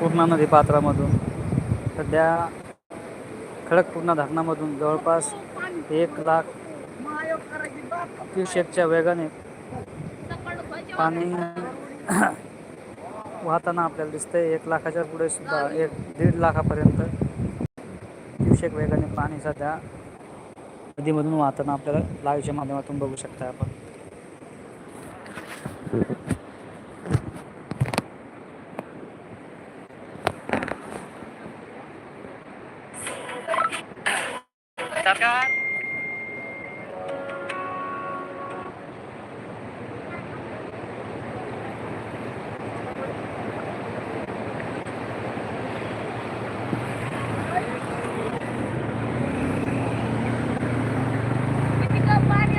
पूर्णा नदी पात्रामधून. सध्या खडकपूर्णा धरणामधून जवळपास एक लाख क्युसेकच्या वेगाने पाणी वाहताना आपल्याला दिसतंय. एक लाखाच्या पुढे सुद्धा एक दीड लाखापर्यंत क्युसेक वेगाने पाणी सध्या नदीमधून वाहताना आपल्याला लाईव्हच्या माध्यमातून बघू शकता आपण. सरकार सरकार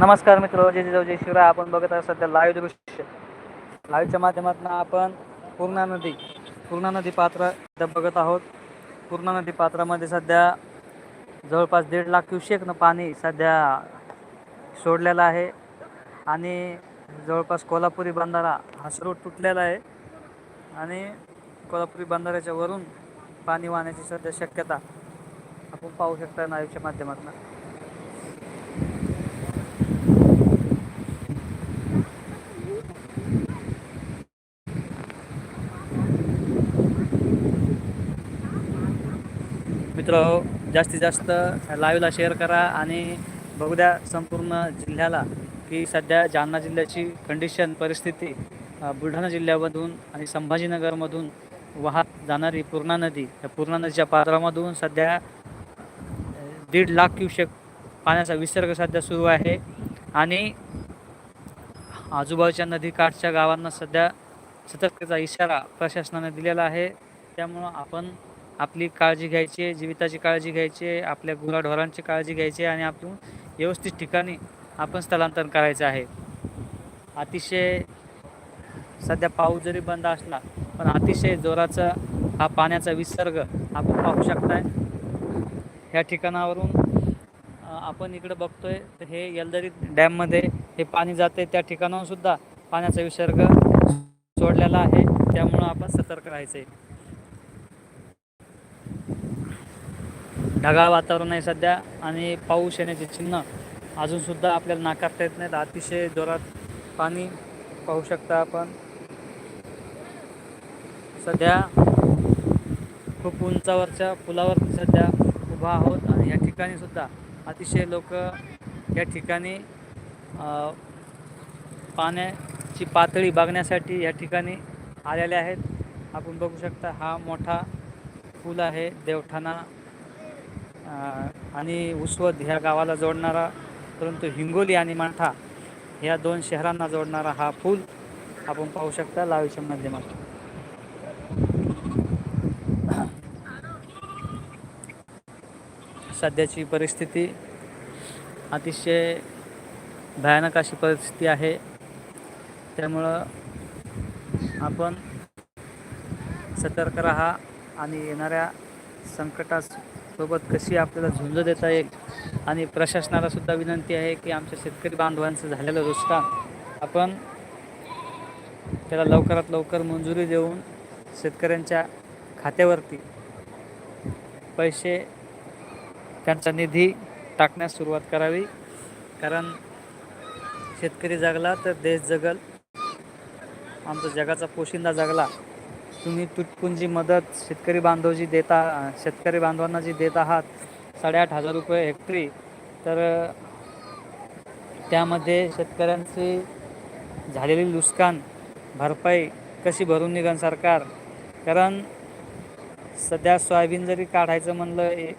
नमस्कार मित्र जय जय जय शिवराय. आपण बघत आहे सध्या लाईव्ह दृश्य. लाईव्हच्या माध्यमातून आपण पूर्णा नदी पूर्णा नदी पात्र सध्या बघत आहोत. पूर्णा नदी पात्रामध्ये सध्या जवळपास दीड लाख क्युसेकनं पाणी सध्या सोडलेलं आहे. आणि जवळपास कोल्हापुरी बंधारा हा स्रोत तुटलेला आहे. आणि कोल्हापुरी बंधाऱ्याच्या वरून पाणी वाहण्याची सध्या शक्यता आपण पाहू शकता लाईव्हच्या माध्यमातून. मित्र जास्तीत जास्त लाईव्हला शेअर करा आणि बघू द्या संपूर्ण जिल्ह्याला की सध्या जालना जिल्ह्याची कंडिशन परिस्थिती बुलढाणा जिल्ह्यामधून आणि संभाजीनगरमधून वाहत जाणारी पूर्णा नदी या पूर्णा नदीच्या पात्रामधून सध्या दीड लाख क्युसेक पाण्याचा विसर्ग सध्या सुरू आहे. आणि आजूबाजूच्या नदीकाठच्या गावांना सध्या सतर्कतेचा इशारा प्रशासनाने दिलेला आहे. त्यामुळं आपण आपली काळजी घ्यायची आहे जीविताची काळजी घ्यायची आहे आपल्या गुराढोरांची काळजी घ्यायची आहे आणि आपण व्यवस्थित ठिकाणी आपण स्थलांतर करायचं आहे. अतिशय सध्या पाऊस जरी बंद असला पण अतिशय जोराचा हा पाण्याचा विसर्ग आपण पाहू शकताय. ह्या ठिकाणावरून आपण इकडं बघतोय तर हे यलदरी डॅममध्ये हे पाणी जाते त्या ठिकाणाहून सुद्धा पाण्याचा विसर्ग सोडलेला आहे. त्यामुळं आपण सतर्क राहायचं आहे ढगाळ वातावरण आहे सध्या आणि पाऊस येण्याचे चिन्ह अजूनसुद्धा आपल्याला नाकारता येत नाहीत. अतिशय जोरात पाणी पाहू शकता आपण. सध्या खूप उंचावरच्या पुलावरती सध्या उभा आहोत आणि या ठिकाणी सुद्धा अतिशय लोक या ठिकाणी पाण्याची पातळी बघण्यासाठी या ठिकाणी आलेले आहेत. आपण बघू शकता हा मोठा पूल आहे देवठाणा आणि उसवद ह्या गावाला जोडणारा परंतु हिंगोली आणि मांठा ह्या दोन शहरांना जोडणारा हा पूल आपण पाहू शकता लावीच्या माध्यमातून. सध्याची परिस्थिती अतिशय भयानक अशी परिस्थिती आहे. त्यामुळं आपण सतर्क राहा आणि येणाऱ्या संकटास सोबत कशी आपल्याला झुंज देता येईल? आणि प्रशासनाला सुद्धा विनंती आहे की आमच्या शेतकरी बांधवांचं झालेलं नुकसान आपण त्याला लवकरात लवकर मंजुरी देऊन शेतकऱ्यांच्या खात्यावरती पैसे त्यांचा निधी टाकण्यास सुरुवात करावी. कारण शेतकरी जगला तर देश जगल. आमचा जगाचा पोशिंदा जगला. तुम्ही तुटपुंजी मदत शेतकरी बांधव जी देता शेतकरी बांधवांना जी देत आहात साडेआठ हजार रुपये हेक्टरी तर त्यामध्ये शेतकऱ्यांची झालेली नुकसान भरपाई कशी भरून निघन सरकार? कारण सध्या सोयाबीन जरी काढायचं म्हणलं ए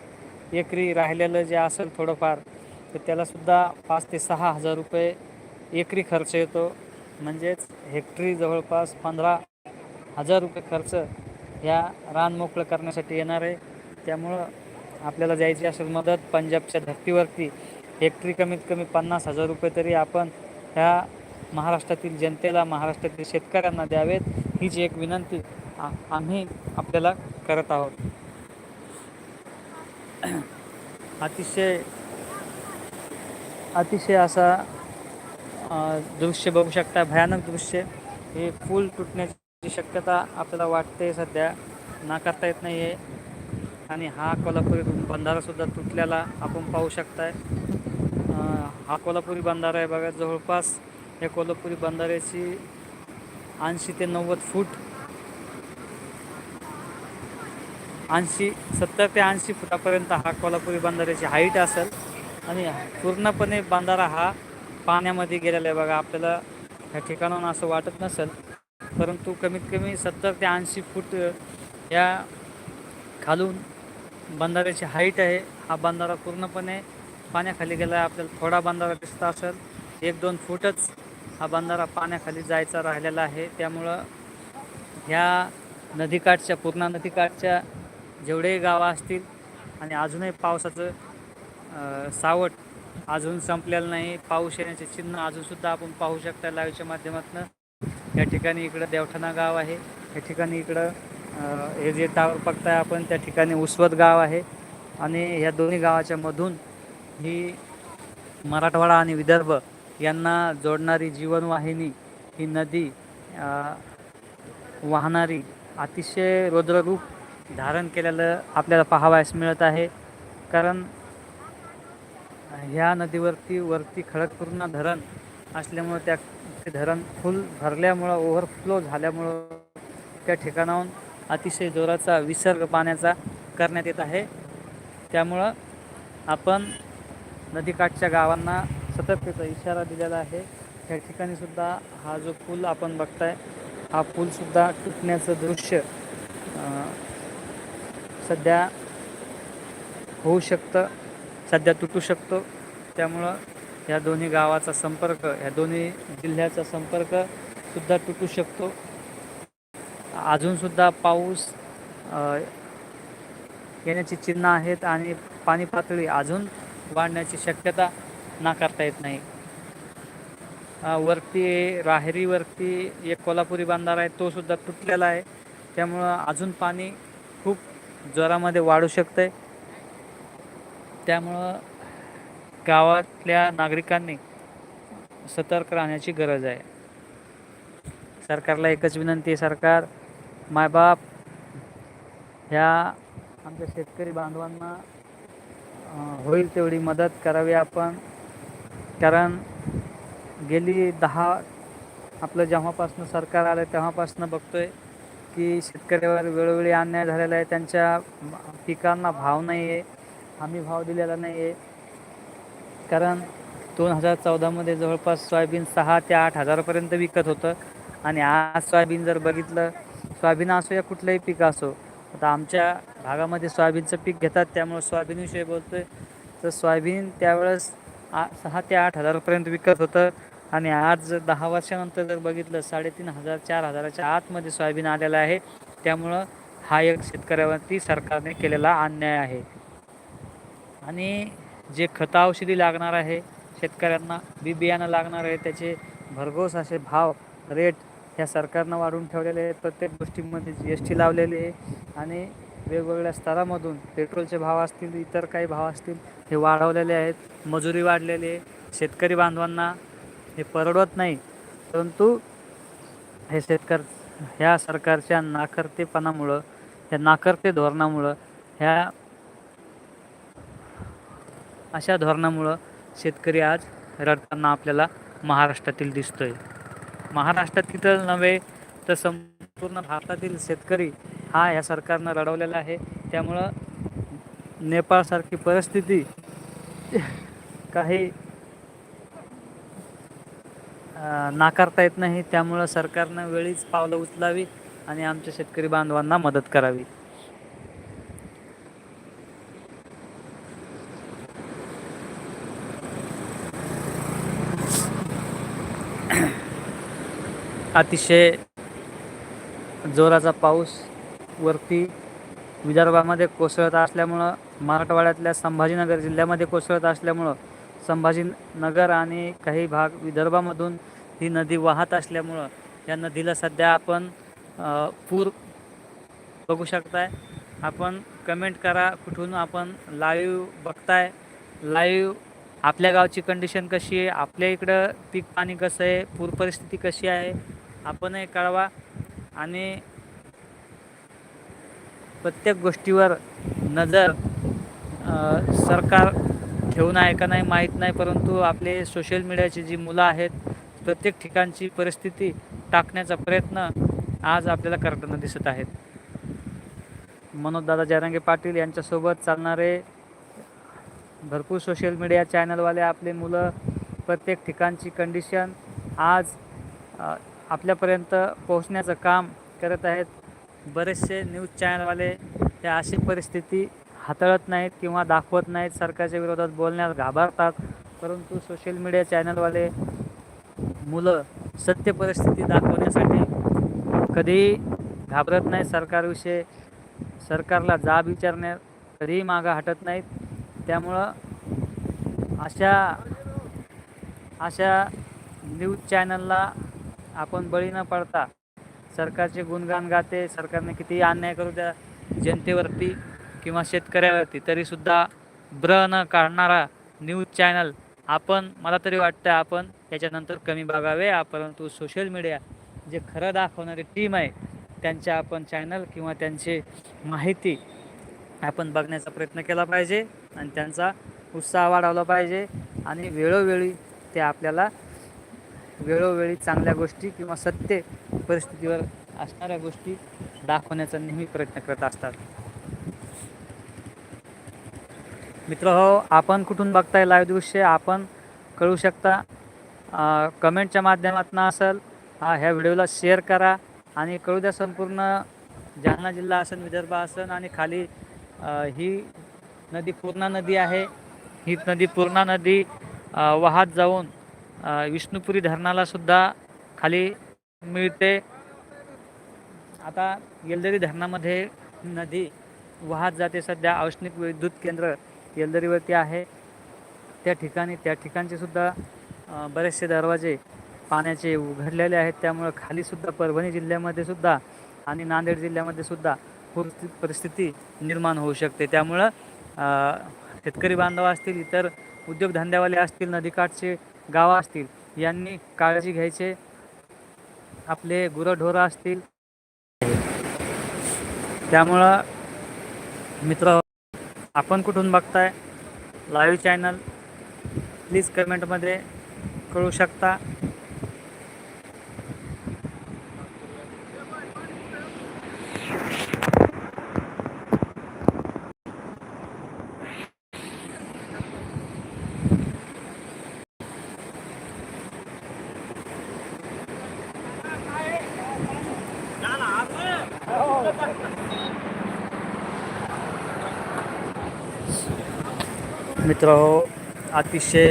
एकरी राहिलेलं जे असेल थोडंफार तर त्यालासुद्धा पाच ते सहा हजार रुपये एकरी खर्च येतो. म्हणजेच हेक्टरी जवळपास पंधरा हजार रुपये खर्च ह्या रान मोकळं करण्यासाठी येणार आहे. त्यामुळं आपल्याला जायची असेल मदत पंजाबच्या धर्तीवरती हेक्टरी कमीत कमी पन्नास हजार रुपये तरी आपण ह्या महाराष्ट्रातील जनतेला महाराष्ट्रातील शेतकऱ्यांना द्यावेत हीच एक विनंती आ आम्ही आपल्याला करत आहोत. अतिशय अतिशय असा दृश्य बघू शकता भयानक दृश्य. हे फूल तुटण्याची शक्यता आपल्याला वाटते सध्या नाकारता येत नाही आहे आणि हा कोल्हापुरी बंधारासुद्धा तुटलेला आपण पाहू शकताय. हा कोल्हापुरी बंधारा आहे बघा जवळपास या कोल्हापुरी बंधाऱ्याची ऐंशी ते नव्वद फूट ऐंशी सत्तर ते ऐंशी फुटापर्यंत हा कोल्हापुरी बंधाऱ्याची हाईट असेल. आणि पूर्णपणे बंधारा हा पाण्यामध्ये गेलेला आहे बघा आपल्याला ह्या ठिकाणाहून असं वाटत नसेल. परंतु कमीत कमी सत्तर ते ऐंशी फूट या खालून बंधाऱ्याची हाईट आहे. हा बंधारा पूर्णपणे पाण्याखाली गेला आहे. आपल्याला थोडा बंधारा दिसता असेल. एक दोन फूटच हा बंधारा पाण्याखाली जायचा राहिलेला आहे. त्यामुळं ह्या नदीकाठच्या पूर्णा नदीकाठच्या जेवढेही गावं असतील आणि अजूनही पावसाचं सावट अजून संपलेलं नाही पाऊस येण्याचे चिन्ह अजूनसुद्धा आपण पाहू शकता लाईव्हच्या माध्यमातून. या ठिकाणी इकडं देवठाणा गाव आहे. या ठिकाणी इकडं हे जे टावर बघताय आपण त्या ठिकाणी उसवत गाव आहे. आणि ह्या दोन्ही गावाच्या मधून ही मराठवाडा आणि विदर्भ यांना जोडणारी जीवनवाहिनी ही नदी वाहणारी अतिशय रुद्ररूप धारण केलेलं आपल्याला पाहावयास मिळत आहे. कारण ह्या नदीवरती वरती खडकपूर्ण धरण असल्यामुळे त्या ते धरण फुल भरल्यामुळं ओव्हरफ्लो झाल्यामुळं त्या ठिकाणाहून अतिशय जोराचा विसर्ग पाण्याचा करण्यात येत आहे. त्यामुळं आपण नदीकाठच्या गावांना सतर्कतेचा इशारा दिलेला आहे. त्या ठिकाणीसुद्धा हा जो पूल आपण बघताय हा पूलसुद्धा तुटण्याचं दृश्य सध्या होऊ शकतं सध्या तुटू शकतो. त्यामुळं या दोन्ही गावाचा संपर्क या दोन्ही जिल्ह्याचा संपर्कसुद्धा तुटू शकतो. अजूनसुद्धा पाऊस येण्याची चिन्ह आहेत आणि पाणी पातळी अजून वाढण्याची शक्यता नाकारता येत नाही. वरती राहेरीवरती एक कोल्हापुरी बांधारा आहे तो सुद्धा तुटलेला आहे. त्यामुळं अजून पाणी खूप जोरामध्ये वाढू शकतं आहे त्यामुळं गावातल्या नागरिकांनी सतर्क राहण्याची गरज आहे. सरकारला एकच विनंती आहे सरकार मायबाप ह्या आमच्या शेतकरी बांधवांना होईल तेवढी मदत करावी आपण. कारण गेली दहा आपलं जेव्हापासून सरकार आलं तेव्हापासून बघतोय की शेतकऱ्यावर वेळोवेळी अन्याय झालेला आहे त्यांच्या पिकांना भाव नाही आहे हमी भाव दिलेला नाही आहे कारण दोन हजार चौदामध्ये जवळपास सोयाबीन सहा ते आठ हजारापर्यंत विकत होतं. आणि आज सोयाबीन जर बघितलं सोयाबीन असो या कुठलंही पीक असो आता आमच्या भागामध्ये सोयाबीनचं पीक घेतात त्यामुळे सोयाबीनविषयी बोलतो आहे तर सोयाबीन त्यावेळेस आ सहा ते आठ हजारापर्यंत विकत होतं. आणि आज दहा वर्षानंतर जर बघितलं साडेतीन हजार चार हजाराच्या आतमध्ये सोयाबीन आलेलं आहे. त्यामुळं हा एक शेतकऱ्यावरती सरकारने केलेला अन्याय आहे. आणि जे खतं औषधी लागणार आहे शेतकऱ्यांना बी बियाणं लागणार आहे त्याचे भरघोस असे भाव रेट ह्या सरकारनं वाढवून ठेवलेले आहेत. प्रत्येक गोष्टीमध्ये जी एस टी लावलेली आहे आणि वेगवेगळ्या स्तरामधून पेट्रोलचे भाव असतील इतर काही भाव असतील हे वाढवलेले आहेत. मजुरी वाढलेली आहे. शेतकरी बांधवांना हे परवडत नाही. परंतु हे शेतकर ह्या सरकारच्या नाकर्तेपणामुळं ह्या नाकर्ते धोरणामुळं ह्या अशा धोरणामुळं शेतकरी आज रडताना आपल्याला महाराष्ट्रातील दिसतोय. महाराष्ट्रातील तर नव्हे तर संपूर्ण भारतातील शेतकरी हा या सरकारनं रडवलेला आहे. त्यामुळं नेपाळसारखी परिस्थिती काही नाकारता येत नाही. त्यामुळं सरकारनं वेळीच पावलं उचलावी आणि आमच्या शेतकरी बांधवांना मदत करावी. अतिशय जोराचा पाऊस वरती विदर्भामध्ये कोसळत असल्यामुळं मराठवाड्यातल्या संभाजीनगर जिल्ह्यामध्ये कोसळत असल्यामुळं संभाजीनगर आणि काही भाग विदर्भामधून ही नदी वाहत असल्यामुळं या नदीला सध्या आपण पूर बघू शकताय. आपण कमेंट करा कुठून आपण लाईव्ह बघताय. लाईव्ह आपल्या गावची कंडिशन कशी आहे? आपल्या इकडं पीक पाणी कसं आहे? पूर परिस्थिती कशी आहे? आपणही कळवा आणि प्रत्येक गोष्टीवर नजर सरकार ठेवून आहे का नाही माहीत नाही परंतु आपले सोशल मीडियाची जी मुलं आहेत प्रत्येक ठिकाणची परिस्थिती टाकण्याचा प्रयत्न आज आपल्याला करताना दिसत आहेत. मनोजदादा जयरंगे पाटील यांच्यासोबत चालणारे भरपूर सोशल मीडिया चॅनलवाले आपले मुलं प्रत्येक ठिकाणची कंडिशन आज आपल्यापर्यंत पोहोचण्याचं काम करत आहेत. बरेचसे न्यूज चॅनलवाले हे अशी परिस्थिती हाताळत नाहीत किंवा दाखवत नाहीत. सरकारच्या विरोधात बोलण्यास घाबरतात. परंतु सोशल मीडिया चॅनलवाले मुलं सत्य परिस्थिती दाखवण्यासाठी कधीही घाबरत नाही सरकारविषयी सरकारला जाब विचारण्यात कधीही मागं हटत नाहीत. त्यामुळं अशा अशा न्यूज चॅनलला आपण बळी न पडता सरकारचे गुणगान गाते सरकारने कितीही अन्याय करू द्या जनतेवरती किंवा शेतकऱ्यावरती तरीसुद्धा ब्र न काढणारा न्यूज चॅनल आपण मला तरी वाटतं आपण याच्यानंतर कमी बघावे. परंतु सोशल मीडिया जे खरं दाखवणारी टीम आहे त्यांच्या आपण चॅनल किंवा त्यांची माहिती आपण बघण्याचा प्रयत्न केला पाहिजे आणि त्यांचा उत्साह वाढवला पाहिजे आणि वेळोवेळी ते आपल्याला वेळोवेळी चांगल्या गोष्टी किंवा सत्य परिस्थितीवर असणाऱ्या गोष्टी दाखवण्याचा नेहमी प्रयत्न करत असतात. मित्र हो आपण कुठून बघताय लाईव्ह दृश्य आपण कळू शकता. कमेंटच्या माध्यमातून असेल हा ह्या व्हिडिओला शेअर करा आणि कळू द्या संपूर्ण जालना जिल्हा असेल विदर्भ असेल आणि खाली ही नदी पूर्णा नदी आहे. ही नदी पूर्णा नदी वाहत जाऊन विष्णुपुरी धरणाला सुद्धा खाली मिळते. आता येलदरी धरणामध्ये नदी वाहत जाते. सध्या औष्णिक विद्युत केंद्र येलदरीवरती आहे. त्या ठिकाणी त्या ठिकाणचे सुद्धा बरेचसे दरवाजे पाण्याचे उघडलेले आहेत. त्यामुळं खालीसुद्धा परभणी जिल्ह्यामध्ये सुद्धा आणि नांदेड जिल्ह्यामध्ये सुद्धा पूर परिस्थिती निर्माण होऊ शकते. त्यामुळं शेतकरी बांधव असतील इतर उद्योगधंद्यावाले असतील नदीकाठचे गावं असतील यांनी काळजी घ्यायचे. आपले गुरंढोरं असतील. त्यामुळं मित्र आपण कुठून बघताय? लाईव्ह चॅनल प्लीज कमेंटमध्ये कळू शकता. मित्र अतिशय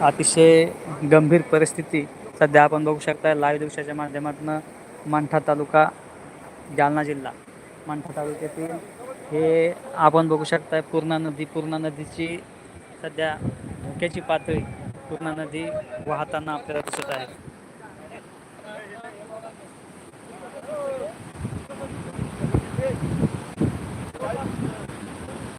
अतिशय गंभीर परिस्थिती सध्या आपण बघू शकता लाईव्ह दृश्याच्या माध्यमातून मंठा तालुका जालना जिल्हा. मंठा तालुक्यातील हे आपण बघू शकता पूर्णा नदी. पूर्णा नदीची सध्या धोक्याची पातळी पूर्णा नदी वाहताना आपल्याला दिसत आहे.